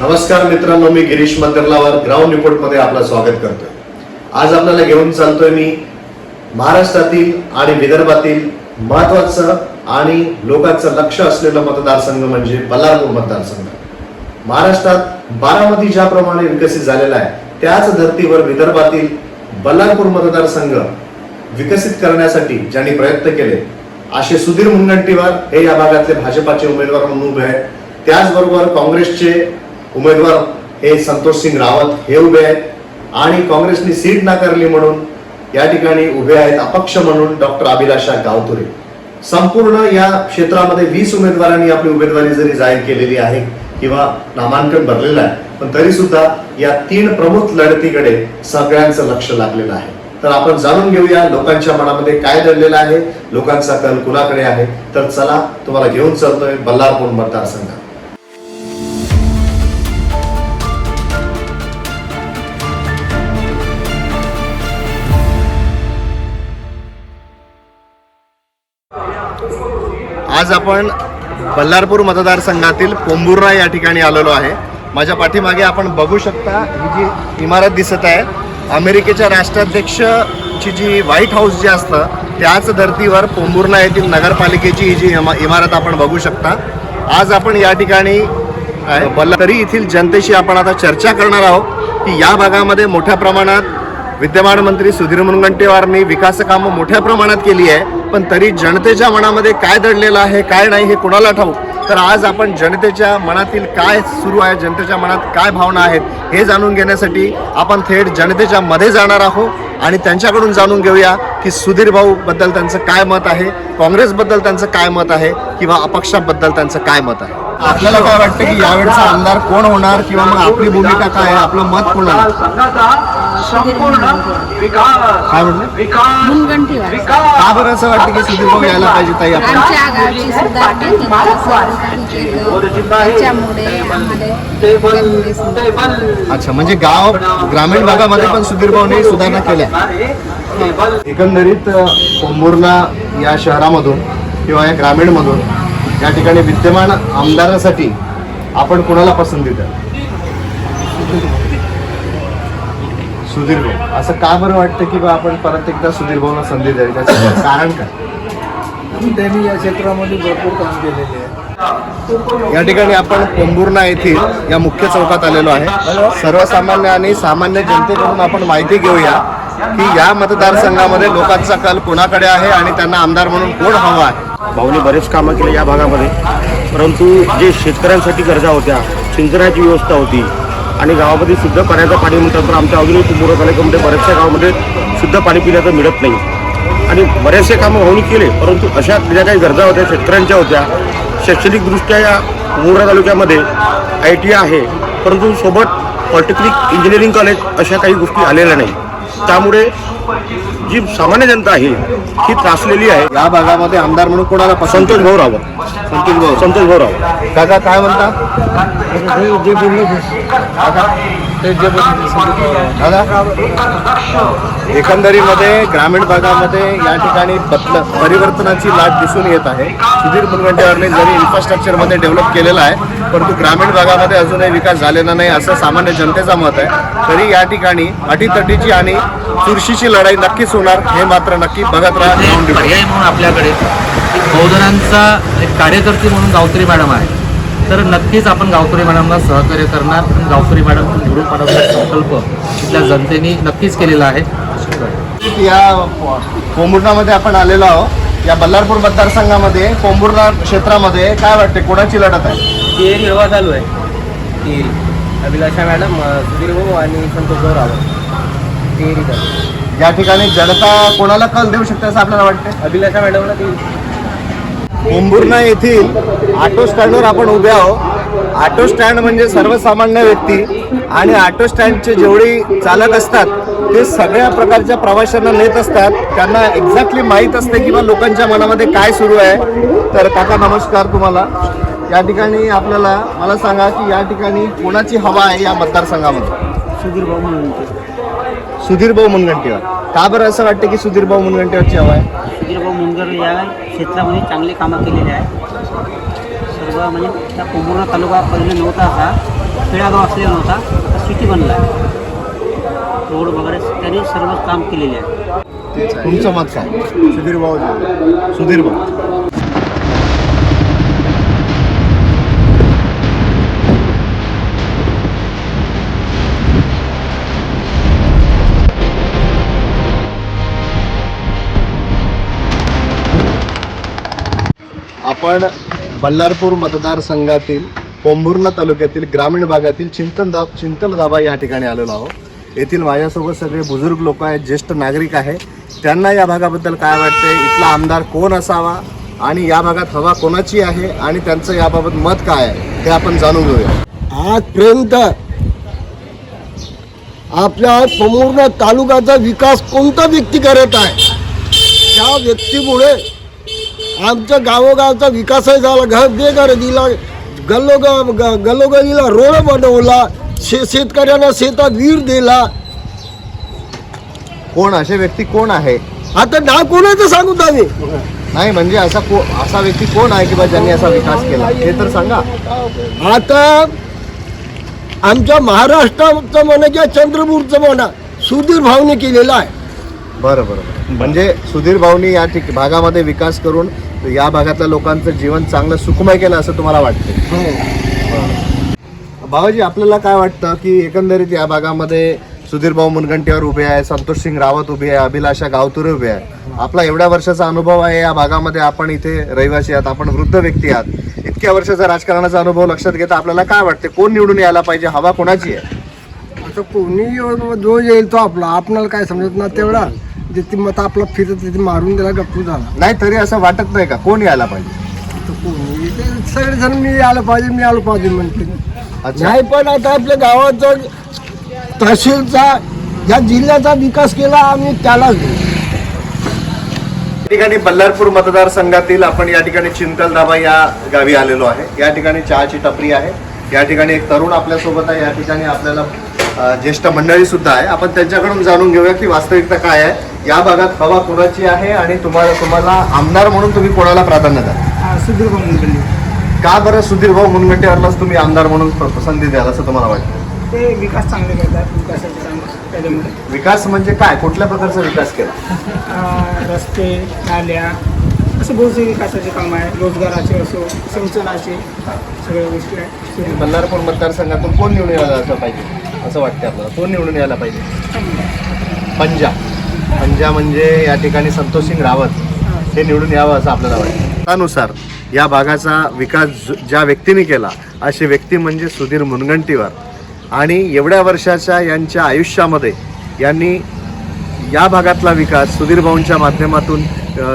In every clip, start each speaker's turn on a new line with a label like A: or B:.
A: नमस्कार मित्रांनो मी गिरीश मंदिरलावर ग्राउंड रिपोर्टमध्ये आपलं स्वागत करतोय. आज आपल्याला घेऊन चालतोय मी महाराष्ट्रातील आणि विदर्भातील महत्वाचं आणि लोकांचं लक्ष असलेलं मतदारसंघ म्हणजे बल्लारपूर मतदारसंघ. महाराष्ट्रात बारामती ज्याप्रमाणे विकसित झालेला आहे त्याच धर्तीवर विदर्भातील बल्लारपूर मतदारसंघ विकसित करण्यासाठी ज्यांनी प्रयत्न केले असे सुधीर मुनगंटीवार हे या भागातले भाजपाचे उमेदवार म्हणून उभे आहेत. त्याचबरोबर काँग्रेसचे उमेदवार हे संतोष सिंग रावत हे उभे आहेत. आणि काँग्रेसनी सीट नाकारली म्हणून या ठिकाणी उभे आहेत अपक्ष म्हणून डॉक्टर अभिलाषा गावतुरे. संपूर्ण या क्षेत्रामध्ये वीस उमेदवारांनी आपली उमेदवारी जरी जाहीर केलेली आहे किंवा नामांकन भरलेलं आहे पण तरी सुद्धा या तीन प्रमुख लढतीकडे सगळ्यांचं लक्ष लागलेलं आहे. तर आपण जाणून घेऊया लोकांच्या मनामध्ये काय दडलेलं आहे लोकांचा कल कुणाकडे आहे. तर चला तुम्हाला घेऊन चालतोय बल्लारपूर मतदारसंघात आज आपण बल्लारपूर मतदारसंघातील पोंबुर्रा या ठिकाणी आलेलो आहे. माझ्या पाठीमागे आपण बघू शकता ही जी इमारत दिसत आहे. अमेरिकेच्या राष्ट्राध्यक्षची जी व्हाईट हाऊस जे असतं त्याच धर्तीवर पोंबुर्णा येथील नगरपालिकेची ही जी इमा- इमारत आपण बघू शकता. आज आपण या ठिकाणी आहे. बल्ला तरी येथील जनतेशी आपण आता चर्चा करणार आहोत की या भागामध्ये मोठ्या प्रमाणात विद्यमान मंत्री सुधीर मुनगंटीवारनी विकास कामं मोठ्या प्रमाणात केली आहे पण तरी जनतेच्या मनामध्ये काय दडलेलं आहे काय नाही हे कुणाला ठाऊक? तर आज आपण जनतेच्या मनातील काय सुरू आहे जनतेच्या मनात काय भावना आहेत हे जाणून घेण्यासाठी आपण थेट जनतेच्या मध्ये जाणार आहोत आणि त्यांच्याकडून जाणून घेऊया की सुधीर भाऊ बद्दल त्यांचं काय मत आहे काँग्रेसबद्दल त्यांचं काय मत आहे किंवा अपक्षाबद्दल त्यांचं काय मत आहे? आपल्याला काय वाटतं की यावेळेचा आमदार कोण होणार किंवा मग आपली भूमिका काय आहे आपलं मत कोणाला?
B: संपूर्ण विकास विकास
A: का बरं असं वाटतं की सुधीर भाऊ यायला पाहिजे ताई आपण
C: आमच्या गावची. त्याच्यामुळे आम्हाला
A: अच्छा म्हणजे गाव ग्रामीण भागामध्ये पण सुधीर भाऊने सुधारणा केल्या.
B: टेबल.
A: एकंदरीत पोंभुर्णा या शहरामधून किंवा या ग्रामीणमधून या ठिकाणी विद्यमान आमदारासाठी आपण कोणाला पसंती द्या सुधीर भाऊ. असं का बरं वाटतं की बा आपण परत एकदा सुधीर भाऊला संधी द्यावी? त्याचं कारण काय?
D: त्यांनी या क्षेत्रामध्ये भरपूर काम केलेले आहे.
A: या ठिकाणी आपण पोंभुर्णा येथील या मुख्य चौकात आलेलो आहे. सर्वसामान्य आणि सामान्य जनतेकडून आपण माहिती घेऊया की या मतदारसंघामध्ये लोकांचा कल कोणाकडे आहे आणि त्यांना आमदार म्हणून कोण हवा आहे?
E: भाऊने बरेच कामं केले या भागामध्ये. परंतु जे शेतकऱ्यांसाठी गरजा होत्या सिंचनाची व्यवस्था होती आणि गावामध्ये शुद्ध पाण्याचं पाणी म्हणतात तर आमच्या अजूनही कुंभोरा तालुक्यामध्ये म्हणजे बऱ्याचशा गावामध्ये शुद्ध पाणी पिण्याचं मिळत नाही. आणि बरेचसे कामं भाऊनी केले परंतु अशा ज्या काही गरजा होत्या शेतकऱ्यांच्या होत्या शैक्षणिकदृष्ट्या या कुंभोरा तालुक्यामध्ये आय टी आहे परंतु सोबत पॉलिटेक्निक इंजिनिअरिंग कॉलेज अशा काही गोष्टी आलेल्या नाही. त्यामुळे जी सामान्य जनता आहे ही त्रासलेली आहे.
A: या भागामध्ये आमदार म्हणून कोणाला पसंत
E: संतोष भाऊ रावत
A: संतोष भाऊ.
E: संतोष भाऊ रावत
A: काका काय म्हणता?
D: ते जे बोलले
A: दादा एकंदरीमध्ये ग्रामीण भागामध्ये या ठिकाणी बदल परिवर्तनाची लाट दिसून येत आहे. सुधीर मुनगंटीवारने जरी इन्फ्रास्ट्रक्चरमध्ये डेव्हलप केलेलं आहे परंतु ग्रामीण भागामध्ये अजूनही विकास झालेला नाही असं सामान्य जनतेचा मत आहे. तरी या ठिकाणी अटीतटीची आणि चुरशीची लढाई नक्कीच होणार हे मात्र नक्की बघत राहा.
F: पर्याय म्हणून आपल्याकडे एक बहुजनांचा एक कार्यकर्ती म्हणून गावकरी मॅडम आहे तर नक्कीच आपण गावकरी मॅडमला सहकार्य करणार. आणि गावकरी मॅडम निवडून पाडवण्याचा संकल्प इथल्या जनतेने नक्कीच केलेला आहे.
A: या पोंभुर्णामध्ये आपण आलेलो आहोत. या बल्लारपूर मतदारसंघामध्ये पोंभुर्णा क्षेत्रामध्ये काय वाटते? कोणाची लढत आहे?
G: ती एक निर्वाह चालू आहे. ती अभिलाषा मॅडम सुधीर भाऊ आणि संतोष भाऊ रावत ती रिझल्ट
A: या ठिकाणी जनता कोणाला कल देऊ शकते असं आपल्याला वाटते
G: अभिलाषा मॅडमला ती
A: पोंभुर्णा येथील ऑटो स्टँडवर आपण उभे आहोत. ऑटो स्टँड म्हणजे सर्वसामान्य व्यक्ती आणि ऑटो स्टँडचे जेवढी चालक असतात ते सगळ्या प्रकारच्या प्रवाशांना नेत असतात. त्यांना एक्झॅक्टली माहीत असते की बा लोकांच्या मनामध्ये काय सुरू आहे. तर काका नमस्कार तुम्हाला. या ठिकाणी आपल्याला मला सांगा की या ठिकाणी कोणाची हवा आहे या मतदारसंघामध्ये?
G: सुधीर भाऊ म्हणून
A: सुधीर भाऊ मुनगंटीवार. का बरं असं वाटतं की सुधीर भाऊ मुनगंटीवारची हवा आहे?
H: सुधीर भाऊ मुनगर या क्षेत्रामध्ये चांगले कामं केलेली आहे सर्व म्हणजे त्या पोंभुर्णा तालुका पहिले नव्हता असा खेळागाव असलेला नव्हता. आता सिटी बनला आहे. रोड वगैरे त्यांनी सर्व काम केलेले आहे
A: तुमचं मत काय सुधीर भाऊ सुधीर भाऊ. आपण बल्लारपूर मतदारसंघातील पोंभुर्णा तालुक्यातील ग्रामीण भागातील चिंतन दा चिंतन धाबा या ठिकाणी आलेलो आहोत. येथील माझ्यासोबत सगळे बुजुर्ग लोक आहेत ज्येष्ठ नागरिक आहे. त्यांना या भागाबद्दल काय वाटते इथला आमदार कोण असावा? आणि या भागात हवा कोणाची आहे? आणि त्यांचं याबाबत मत काय आहे? हे आपण जाणून घेऊया.
I: आजपर्यंत आपल्या संपूर्ण तालुक्याचा विकास कोणता व्यक्ती करत आहे? त्या व्यक्तीमुळे आमच्या गावोगावचा विकासही झाला. घर बेघर दिला गल्लोगाव ग- गल्लोगलीला रोड बनवला शे शेतकऱ्यांना शेतात वीर दिला.
A: कोण? असे व्यक्ती कोण आहे?
I: आता नाव कोणाचं सांगू आम्ही
A: नाही म्हणजे असा को असा व्यक्ती कोण आहे की बा ज्यांनी असा विकास केला? हे तर सांगा.
I: आता आमच्या महाराष्ट्राचं म्हणा किंवा चंद्रपूरचं म्हणा सुधीर भावने केलेला आहे.
A: बरं बरं बरं. म्हणजे सुधीर भाऊनी या ठिक भागामध्ये विकास करून या भागातल्या लोकांचं जीवन चांगलं सुखमय केलं असं तुम्हाला वाटतं बाबाजी आपल्याला काय वाटतं की एकंदरीत या भागामध्ये सुधीर भाऊ मुनगंटीवर उभे आहे संतोष सिंग रावत उभे आहे अभिलाषा गावतुरे उभे आहे आपला एवढ्या वर्षाचा अनुभव आहे या भागामध्ये आपण इथे रहिवासी आहात आपण वृद्ध व्यक्ती आहात. इतक्या वर्षाचा राजकारणाचा अनुभव लक्षात घेता आपल्याला काय वाटते कोण निवडून यायला पाहिजे? हवा कोणाची आहे?
I: आता कोणी जो येईल तो आपला. आपणाला काय समजत ना तेवढा. जिथे मत आपला फिरत तिथे मारून त्याला गप्पू झाला.
A: नाही तरी असं वाटत नाही का? कोण यायला पाहिजे?
I: तर कोणी? ते सगळेजण मी आलं पाहिजे मी आलो पाहिजे म्हणते.
A: अच्छा.
I: नाही पण आता आपल्या गावाचा तहसीलचा या जिल्ह्याचा विकास केला आम्ही त्यालाच देऊ.
A: या ठिकाणी बल्लारपूर मतदारसंघातील आपण या ठिकाणी चिंतल दाबा या गावी आलेलो आहे. या ठिकाणी चहाची टपरी आहे. या ठिकाणी एक तरुण आपल्यासोबत आहे. या ठिकाणी आपल्याला अ, ज्येष्ठ मंडळी सुद्धा आहे. आपण त्यांच्याकडून जाणून घेऊया की वास्तविकता काय आहे. या भागात हवा कोणाची आहे आणि तुम्हाला तुम्हाला आमदार म्हणून तुम्ही कोणाला प्राधान्य द्या
D: सुधीर भाऊ
A: का बरं सुधीर भाऊ मुनगंटीवारलाच तुम्ही आमदार म्हणून प- पसंती द्याल असं तुम्हाला वाटतं?
D: ते विकास चांगले करतात विकासाचे त्याच्यामुळे.
A: विकास म्हणजे काय? कुठल्या प्रकारचा विकास केला?
D: अं, रस्ते नाल्या असे बहुतसे विकासाचे काम आहे रोजगाराचे असो सिंचनाचे सगळ्या गोष्टी आहेत. सुरू
A: बल्लारपूर मतदारसंघातून कोण निवडून यायला असं पाहिजे? असं वाटतं आपल्याला. कोण निवडून यायला पाहिजे? पंजा पंजा म्हणजे या ठिकाणी संतोष सिंग रावत हे निवडून यावं असं आपल्याला वाटतं. त्यानुसार या भागाचा विकास ज- ज्या व्यक्तीने केला अशी व्यक्ती म्हणजे सुधीर मुनगंटीवार. आणि एवढ्या वर्षाच्या यांच्या आयुष्यामध्ये यांनी या भागातला विकास सुधीर भाऊंच्या माध्यमातून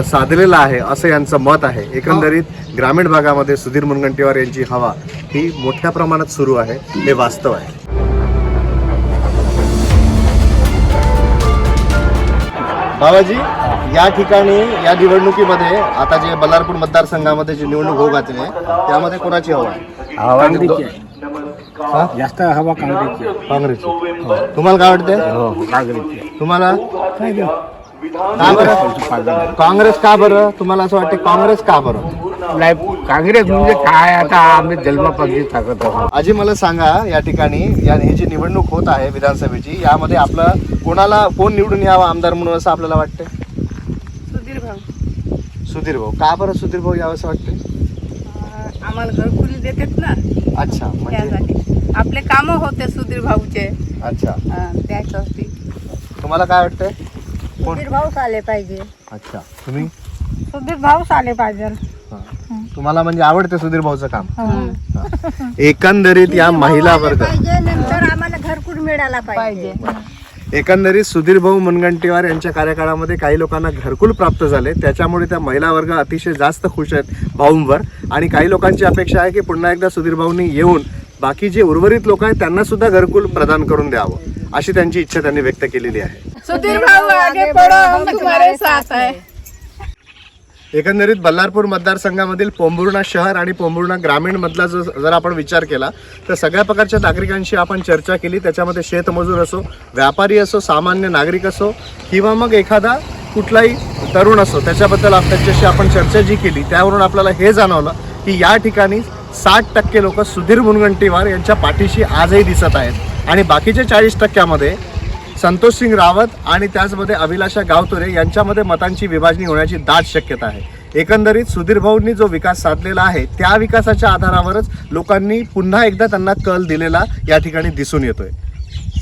A: साधलेला आहे असं यांचं मत आहे. एकंदरीत ग्रामीण भागामध्ये सुधीर मुनगंटीवार यांची हवा ही मोठ्या प्रमाणात सुरू आहे हे वास्तव आहे. बाबाजी या ठिकाणी या निवडणुकीमध्ये आता जे बल्लारपूर मतदारसंघामध्ये जी निवडणूक होऊ घातली आहे त्यामध्ये कोणाची हवा आहे?
H: काँग्रेसची
A: हा?
H: जास्त हवा काँग्रेसची
A: काँग्रेसची. तुम्हाला काय वाटते
H: हो काँग्रेसची
A: तुम्हाला? का बरं काँग्रेस का बरं? तुम्हाला असं वाटते काँग्रेस का बरं?
H: नाही काँग्रेस म्हणजे काय? आता आम्ही जन्मापासून टाकत आहोत.
A: आजी मला सांगा या ठिकाणी या ही जी निवडणूक होत आहे विधानसभेची यामध्ये आपलं कोणाला कोण निवडून यावं आमदार म्हणून असं आपल्याला वाटतंय?
C: सुधीर भाऊ.
A: सुधीर भाऊ. का बरं सुधीर भाऊ यावं असं वाटतंय?
C: आम्हाला घरकुली देतात ना.
A: अच्छा म्हणजे?
C: आपले कामं होते सुधीर भाऊचे.
A: अच्छा.
C: त्यासाठी
A: तुम्हाला काय वाटतंय?
C: सुधीर भाऊच आले पाहिजे.
A: अच्छा तुम्ही?
C: सुधीर भाऊच आले पाहिजे.
A: हा. तुम्हाला म्हणजे आवडते सुधीर भाऊचं काम? हा. एकंदरीत या महिला वर्ग
C: पाहिजे नंतर आम्हाला घरकुल मिळाला पाहिजे.
A: एकंदरीत सुधीर भाऊ मुनगंटीवार यांच्या कार्यकाळामध्ये काही लोकांना घरकुल प्राप्त झाले. त्याच्यामुळे त्या महिला वर्ग अतिशय जास्त खुश आहेत भाऊंवर. आणि काही लोकांची अपेक्षा आहे की पुन्हा एकदा सुधीर भाऊंनी येऊन बाकी जे उर्वरित लोक आहेत त्यांना सुद्धा घरकुल प्रदान करून द्यावं अशी त्यांची इच्छा त्यांनी व्यक्त केलेली आहे.
C: सुधीर भाऊ आगे पडो हम तुम्हारे साथ है।
A: एकंदरीत बल्लारपूर मतदारसंघामधील पोंभुर्णा शहर आणि पोंभुर्णा ग्रामीण मधला जो जर आपण विचार केला तर सगळ्या प्रकारच्या नागरिकांशी आपण चर्चा केली. त्याच्यामध्ये शेतमजूर असो व्यापारी असो सामान्य नागरिक असो किंवा मग एखादा कुठलाही तरुण असो त्याच्याबद्दल त्याच्याशी आपण चर्चा जी केली त्यावरून आपल्याला हे जाणवलं की या ठिकाणी साठ टक्के लोक सुधीर मुनगंटीवार यांच्या पाठीशी आजही दिसत आहेत. आणि बाकीच्या चाळीस टक्क्यामध्ये संतोष सिंग रावत आणि त्याचमध्ये अभिलाषा गावतुरे यांच्यामध्ये मतांची विभाजणी होण्याची दाट शक्यता आहे. एकंदरीत सुधीर भाऊंनी जो विकास साधलेला आहे त्या विकासाच्या आधारावरच लोकांनी पुन्हा एकदा त्यांना कल दिलेला या ठिकाणी दिसून येतोय.